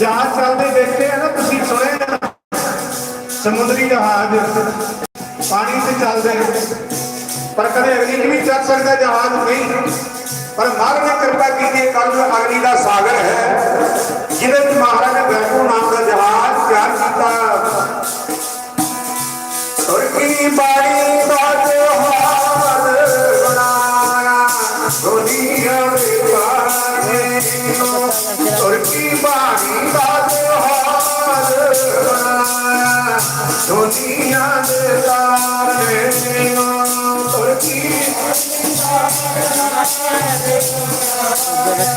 ਜਹਾਜ਼ ਚੱਲਦੇ ਦੇਖਦੇ ਆ ਨਾ, ਤੁਸੀਂ ਸੁਣੇ ਨਾ। ਸਮੁੰਦਰੀ ਜਹਾਜ਼, ਪਾਣੀ ਤੇ ਚੱਲਦੇ। ਪਰ ਕਦੇ ਅਗਨੀ 'ਚ ਵੀ ਚੱਲ ਸਕਦਾ ਜਹਾਜ਼ ਨਹੀਂ। ਪਰ ਮਹਾਰਾਜ ਨੇ ਕਿਰਪਾ ਕੀਤੀ ਹੈ ਕੱਲ ਅਗਨੀ ਦਾ ਸਾਗਰ ਹੈ।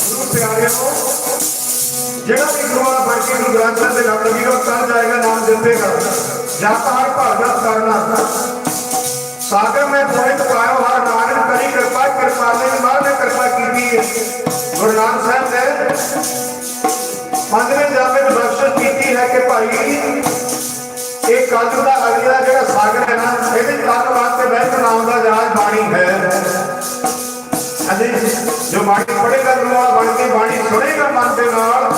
ਗੁਰੂ ਪਿਆਰਿਓ ਜਿਹੜਾ ਵੀ ਗੁਰੂਆ ਬਣ ਕੇ ਗੁਰੂ ਗ੍ਰੰਥ ਸਾਹਿਬ ਦੇ ਲੜ ਲਗੀ ਉਹ ਕਰ ਜਾਏਗਾ ਨਾਮ ਦਿੱਤੇਗਾ ਜਾਂ ਹਰ ਭਾਗਾ ਕਰਨਾ ਸਾਗਰ ਮੈਂ ਪੁਆਇੰਟ ਪਾਇਓ ਹਰ ਨਾਨਕ ਕਰੀ ਕਿਰਪਾ ਕਿਰਪਾਲੇ ਮਾਰ ਨੇ ਕਿਰਪਾ ਕੀਤੀ ਹੈ ਗੁਰੂ ਨਾਨਕ ਸਾਹਿਬ ਨੇ ਪੰਜਵੇਂ ਜਾਮੇ ਨੂੰ ਬਖਸ਼ਿਸ਼ ਕੀਤੀ ਹੈ ਕਿ ਭਾਈ ਇਹ ਕਾਜੂ ਦਾ ਅਗਲਾ ਜਿਹੜਾ ਸਾਗਰ ਹੈ ਨਾ ਇਹਦੇ ਨਾਮ ਦਾ ਜਹਾਜ਼ ਬਾਣੀ ਹੈ। ਅਜੇ ਜੋ ਬਾਣੀ ਪੜੇਗਾ ਗੁਰੂਆ ਬਣ ਕੇ ਬਾਣੀ ਸੁਣੇਗਾ ਮਨ ਦੇ ਨਾਲ,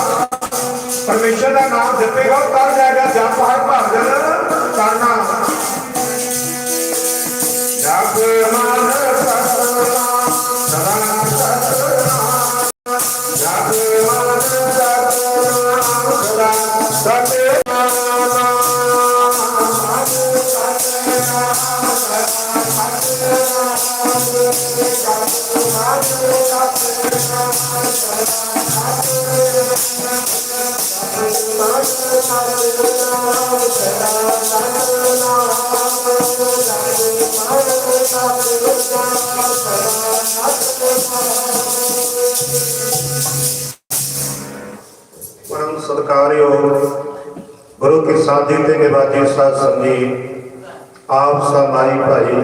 ਪਰਮੇਸ਼ਰ ਦਾ ਨਾਮ ਜਪੇਗਾ, ਉਹ ਕਰ ਜਾਏਗਾ, ਜਪ ਹਰ ਭਜਨ ਕਰਨਾ ਗੁਰੂ ਕੀ ਸਾਧੀ ਤੇ ਨਿਵਾਜੀ ਸਾਧ ਸੰਗੀ ਆਪ ਸਮਾਈ ਭਾਈ,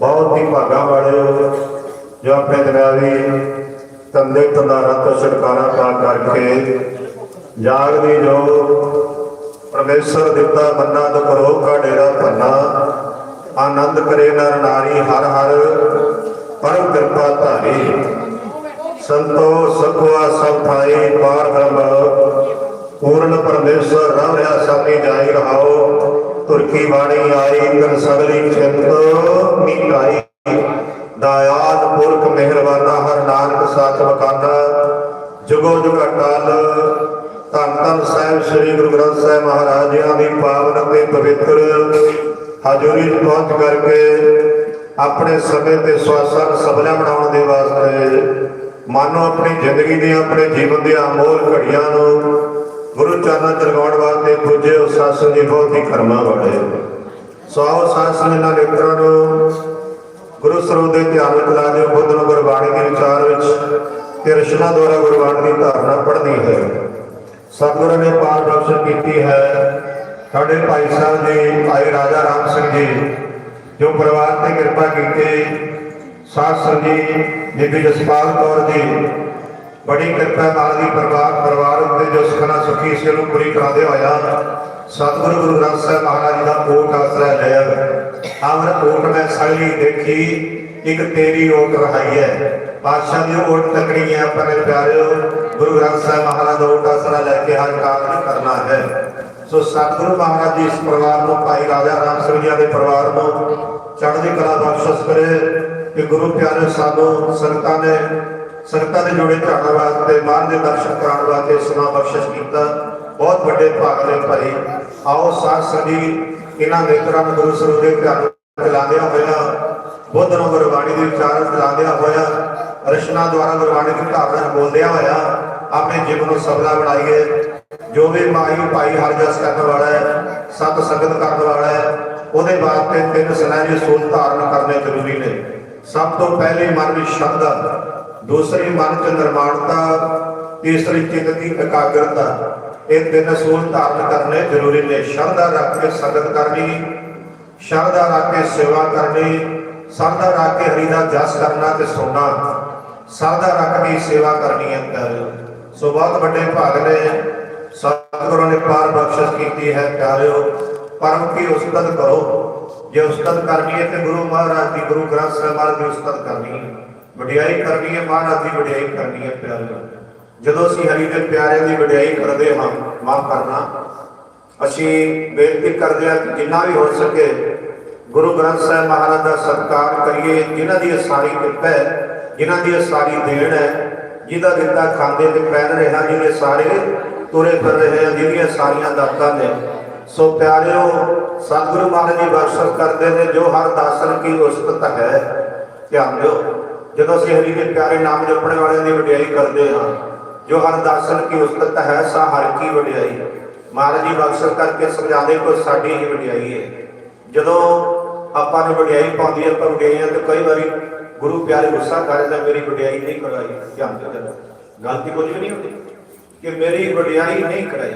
ਬਹੁਤ ਹੀ ਭਾਗਾ ਵਾਲੇ ਹੋ, ਜੋ ਆਪਣੇ ਦਰਿਆਵੀ ਤੰਦੇ ਤੰਦਾਰਾ ਤੋਂ ਛੁਟਕਾਰਾ ਪਾ ਕਰਕੇ ਜਾਗਦੀ ਜੋ ਪਰਮੇਸ਼ਰ ਦਿੱਤਾ ਮੰਨਾ ਦੁ ਕਰੋ ਕਾ ਡੇਰਾ ਭੰਨਾ ਆਨੰਦ ਕਰੇ ਨਰ ਨਾਰੀ, ਹਰ ਹਰ ਪਰਮ ਕਿਰਪਾ ਧਾਰੀ। ਸੰਤੋ ਸਖਵਾ ਸਭ ਥਾਈ, ਪਾਰ ਬ੍ਰਹਮ। ਪੂਰਨ ਪਰਮੇਸ਼ਰ ਰਵ ਰਿਹਾ ਸਾਨੀ ਜਾਈ ਰਹਾਓ। ਤੁਰਕੀ ਬਾਣੀ ਆਈ, ਤਨ ਸਗਲੀ ਚਿੰਤ ਮੀਟਾਈ ਦਇਆਲ ਪੁਰਖ ਮਿਹਰਬਾਨਾ, ਹਰ ਨਾਨਕ ਸਾਚ ਮਕਾਨਾ ਜੁਗੋ ਜੁਗਾ ਅਟਲ ਧੰਨ ਧੰਨ ਸਾਹਿਬ ਸ੍ਰੀ ਗੁਰੂ ਗ੍ਰੰਥ ਸਾਹਿਬ ਮਹਾਰਾਜ ਜੀਆਂ ਦੀ ਪਾਵਨ ਅਤੇ ਪਵਿੱਤਰ ਹਾਜ਼ਰੀ 'ਚ ਪਹੁੰਚ ਕਰਕੇ ਆਪਣੇ ਸਮੇਂ ਤੇ ਸਵਾਸਾਂ ਨੂੰ ਸਬਲਾ ਬਣਾਉਣ ਦੇ ਵਾਸਤੇ ਮਾਨੋ ਆਪਣੀ ਜ਼ਿੰਦਗੀ ਦੀਆਂ, ਆਪਣੇ ਜੀਵਨ ਦੀਆਂ ਅਮੋਲ ਘੜੀਆਂ ਨੂੰ ਗੁਰੂ ਚਰਨਾਂ ਚ ਲਗਾਉਣ ਵਾਸਤੇ ਪੁੱਜੇ ਉਸ ਸਾਸਨ ਜੀ ਬਹੁਤ ਹੀ ਕਰਮਾ ਵਾਲੇ। ਸੋ ਆਓ ਸਾਸਨ ਇਹਨਾਂ ਨੇਤਰਾਂ ਨੂੰ, ਗੁਰੂ ਸਰੋਤ ਦੇ ਧਿਆਨ ਵਿੱਚ ਲਾ ਦਿਓ, ਬੁੱਧ ਨੂੰ ਗੁਰਬਾਣੀ ਦੇ ਵਿਚਾਰ ਵਿੱਚ ਤੇ ਰਚਨਾ ਦੁਆਰਾ ਗੁਰਬਾਣੀ ਦੀ ਧਾਰਨਾ ਪੜ੍ਹਨੀ ਹੈ। ਸਤਿਗੁਰਾਂ ਨੇ ਪਾਰ ਦਰਸ਼ਨ ਕੀਤੀ ਹੈ। ਸਾਡੇ ਭਾਈ ਸਾਹਿਬ ਜੀ, ਭਾਈ ਰਾਜਾ ਰਾਮ ਸਿੰਘ ਜੀ, ਜੋ ਪਰਿਵਾਰ ਤੇ ਕਿਰਪਾ ਕੀਤੀ, ਸਾਧ ਸੰਗਤ ਬੀਬੀ ਜਸਪਾਲ ਕੌਰ ਜੀ, ਬੜੀ ਕਿਰਪਾ ਨਾਲ ਦੀ ਪਰਿਵਾਰ ਪਰਿਵਾਰ ਉੱਤੇ ਜੋ ਸੁਖਨਾ ਸੁਖੀ ਸੀ ਉਹਨੂੰ ਪੂਰੀ ਕਰਾਉਂਦੇ ਹੋਇਆ ਸਤਿਗੁਰੂ ਗੁਰੂ ਗ੍ਰੰਥ ਸਾਹਿਬ ਮਹਾਰਾਜ ਜੀ ਦਾ ਓਟ ਆਸਰਾ ਲਿਆ ਅਮਰ ਓਟ ਮੈਂ ਸਗਲੀ ਦੇਖੀ ਇੱਕ ਤੇਰੀ ਓਟ ਰਹਾਈ ਹੈ। ਪਾਤਸ਼ਾਹ ਦੀ ਓਟ ਤਕੜੀ ਹੈ ਆਪਾਂ ਪਿਆਰਿਓ, ਗੁਰੂ ਗ੍ਰੰਥ ਸਾਹਿਬ ਮਹਾਰਾਜ ਦਾ ਓਟ ਆਸਰਾ ਲੈ ਕੇ ਹਰ ਕਾਰਜ ਕਰਨਾ ਹੈ। ਸੋ ਸਤਿਗੁਰੂ ਮਹਾਰਾਜ ਜੀ ਇਸ ਪਰਿਵਾਰ ਨੂੰ, ਭਾਈ ਰਾਜਾ ਰਾਮ ਸਿੰਘ ਜੀ ਦੇ ਪਰਿਵਾਰ ਨੂੰ ਚੜ੍ਹਦੀ ਕਲਾ ਬਖਸ਼ਿਸ਼ ਕਰੇ ਕਿ ਗੁਰੂ ਪਿਆਰੇ ਸਾਨੂੰ ਸੰਗਤਾਂ ਨੇ, ਸੰਗਤਾਂ ਦੇ ਜੋੜੇ ਝਾੜਨ ਵਾਸਤੇ, ਮਾਨ ਦੇ ਦਰਸ਼ਨ ਕਰਾਉਣ ਵਾਸਤੇ ਸਮਾਂ ਬਖਸ਼ਿਸ਼ ਕੀਤਾ। ਬਹੁਤ ਵੱਡੇ ਭਾਗ ਦੇ ਭਰੀ। ਆਓ ਸਾਧ ਸੰਗੀ ਇਹਨਾਂ ਨੇਤਰਾਂ ਨੂੰ ਗੁਰੂ ਸਰੂਪ ਦੇ ਧਿਆਨ ਚਲਾਉਂਦਿਆਂ ਹੋਇਆ, ਬੁੱਧ ਨੂੰ ਗੁਰਬਾਣੀ ਦੇ ਵਿਚਾਰ ਚਲਾਉਂਦਿਆਂ ਹੋਇਆ, ਰਚਨਾ ਦੁਆਰਾ ਗੁਰਬਾਣੀ ਦੀ ਧਾਰਨਾ ਬੋਲਦਿਆਂ ਹੋਇਆ, ਆਪਣੇ ਜੀਵਨ ਨੂੰ ਸਫਲਾ ਬਣਾਈਏ। ਜੋ ਵੀ ਮਾਈ ਭਾਈ ਹਰ ਜਸ ਕਰਨ ਵਾਲਾ ਹੈ, ਸਤ ਸੰਗਤ ਕਰਨ ਵਾਲਾ ਹੈ, ਉਹਦੇ ਵਾਸਤੇ ਤਿੰਨ ਸਨੈਜੀ ਸੂਲ ਧਾਰਨ ਕਰਨੇ ਜ਼ਰੂਰੀ ਨੇ। ਸਭ ਤੋਂ ਪਹਿਲੇ ਮਨ ਵਿੱਚ ਸ਼ਰਧਾ ਦੂਸਰੀ ਮਨ ਚ ਨਿਰਮਾਣਤਾ, ਤੀਸਰੀ ਚਿੱਤ ਦੀ ਇਕਾਗਰਤਾ। ਇਹ ਤਿੰਨ ਸੂਲ ਧਾਰਨ ਕਰਨੇ ਜ਼ਰੂਰੀ ਨੇ। ਸ਼ਬਦ ਰੱਖ ਕੇ ਸੰਗਤ ਕਰਨੀ ਸ਼ਰਧਾ ਰੱਖ ਕੇ ਸੇਵਾ ਕਰਨੀ ਸਰਦਾ ਰੱਖ ਕੇ ਹਰੀ ਦਾ ਜਸ ਕਰਨਾ ਤੇ ਸੁਣਨਾ ਸਰਦਾ ਰੱਖ ਕੇ ਸੇਵਾ ਕਰਨੀ ਹੈ ਪਿਆਰਿਓ ਸੋ ਬਹੁਤ ਵੱਡੇ ਭਾਗ ਨੇ। ਸਤਿਗੁਰੂ ਨੇ ਪਾਰ ਬਖਸ਼ਿਸ਼ ਕੀਤੀ ਹੈ, ਪਿਆਰਿਓ, ਪਰਮ ਕੀ ਉਸਤਤ ਕਰੋ। ਜੇ ਉਸਤਤ ਕਰਨੀ ਹੈ ਤੇ ਗੁਰੂ ਮਹਾਰਾਜ ਦੀ, ਗੁਰੂ ਗ੍ਰੰਥ ਸਾਹਿਬ ਮਹਾਰਾਜ ਦੀ ਉਸਤਤ ਕਰਨੀ ਹੈ। ਵਡਿਆਈ ਕਰਨੀ ਹੈ, ਮਹਾਰਾਜ ਦੀ ਵਡਿਆਈ ਕਰਨੀ ਹੈ, ਪਿਆਰਿਓ। ਜਦੋਂ ਅਸੀਂ ਹਰੀ ਦੇ ਪਿਆਰਿਆਂ ਦੀ ਵਡਿਆਈ ਕਰਦੇ ਹਾਂ, ਮਾਫ ਕਰਨਾ। ਅਸੀਂ ਬੇਨਤੀ ਕਰਦੇ ਹਾਂ ਕਿ ਜਿੰਨਾ ਵੀ ਹੋ ਸਕੇ ਗੁਰੂ ਗ੍ਰੰਥ ਸਾਹਿਬ ਮਹਾਰਾਜ ਦਾ ਸਤਿਕਾਰ ਕਰੀਏ, ਜਿਨ੍ਹਾਂ ਦੀ ਇਹ ਸਾਰੀ ਕਿਰਪਾ ਹੈ, ਜਿਨ੍ਹਾਂ ਦੀ ਇਹ ਸਾਰੀ ਦੇਣ ਹੈ, ਜਿਹਦਾ ਦਿੱਤਾ ਖਾਂਦੇ ਤੇ ਪਹਿਨ ਰਹੇ ਰਿਹਾ ਜਿਹਦੇ ਸਾਰੇ ਤੁਰੇ ਫਿਰ ਰਹੇ ਆ, ਜਿਹਦੀਆਂ ਸਾਰੀਆਂ ਦਾਤਾਂ ਨੇ। ਸੋ ਪਿਆਰਿਓ, ਸਤਿਗੁਰੂ ਮਹਾਰਾਜ ਜੀ ਬਖਸ਼ਿਸ਼ ਕਰਦੇ ਨੇ, ਜੋ ਹਰ ਦਾਸਨ ਕੀ ਉਸਤਤ ਹੈ, ਧਿਆਨ ਦਿਓ। ਜਦੋਂ ਅਸੀਂ ਹਰੀ ਦੇ ਪਿਆਰੇ ਨਾਮ ਜਪਣ ਵਾਲਿਆਂ ਦੀ ਵਡਿਆਈ ਕਰਦੇ ਹਾਂ, ਜੋ ਹਰ ਦਾਸਨ ਕੀ ਉਸਤਤ ਹੈ, ਸਾ ਹਰ ਕੀ ਵਡਿਆਈ। ਮਹਾਰਾਜ ਜੀ ਬਖਸ਼ਿਸ਼ ਕਰਕੇ ਸਮਝਾਉਂਦੇ ਕੋਈ ਸਾਡੀ ਹੀ ਵਡਿਆਈ ਹੈ। ਜਦੋਂ ਆਪਾਂ ਨੂੰ ਵਡਿਆਈ ਪਾਉਂਦੀ ਹੈ ਪਰ ਵਡਿਆਈਆਂ ਤੇ ਕਈ ਵਾਰੀ ਗੁਰੂ ਪਿਆਰੇ ਗੁੱਸਾ ਕਰਦੇ ਮੇਰੀ ਵਡਿਆਈ ਨਹੀਂ ਕਰਾਈ, ਧਿਆਨ ਦਿਓ ਜਰਾ ਗਲਤੀ ਕੁਝ ਵੀ ਨਹੀਂ ਹੁੰਦੀ ਕਿ ਮੇਰੀ ਵਡਿਆਈ ਨਹੀਂ ਕਰਾਈ।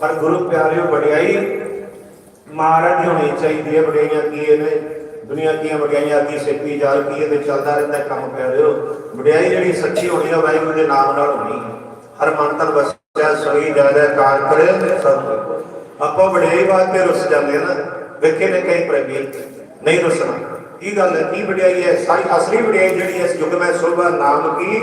ਪਰ ਗੁਰੂ ਪਿਆਰਿਓ, ਵਡਿਆਈ ਮਹਾਰਾਜ ਹੋਣੀ ਚਾਹੀਦੀ ਹੈ, ਵਡਿਆਈਆਂ ਕੀ ਇਹ ਨੇ? ਦੁਨੀਆ ਦੀਆਂ ਵਡਿਆਈਆਂ ਦੀ ਸੇਤੀ ਜਾਲ ਕੀ ਇਹ ਤੇ ਚੱਲਦਾ ਰਹਿੰਦਾ ਕੰਮ ਪਿਆਰਿਓ। ਵਡਿਆਈ ਜਿਹੜੀ ਸੱਚੀ ਹੋਣੀ ਹੈ ਵਾਹਿਗੁਰੂ ਦੇ ਨਾਮ ਨਾਲ ਹੋਣੀ ਹੈ। ਹਰ ਮਨ ਤਨ ਵਸਿਆ ਸੋਈ ਜਾਇਦਾ ਕਾਰ ਕਰੇ ਸਭ ਆਪਾਂ ਵਡਿਆਈ ਵਾਸਤੇ ਰੁੱਸ ਜਾਂਦੇ ਹਾਂ ਨਾ, ਵੇਖੇ ਨੇ ਕਈ ਪ੍ਰੇਮੀ ਨਹੀਂ ਰੁੱਸਣਾ। ਕੀ ਗੱਲ ਹੈ ਕੀ ਵਡਿਆਈ ਹੈ, ਸਾਰੀ ਅਸਲੀ ਵਡਿਆਈ ਜਿਹੜੀ ਇਸ ਯੁੱਗ ਵਿੱਚ ਸੋਭਾ ਨਾਮ ਕੀ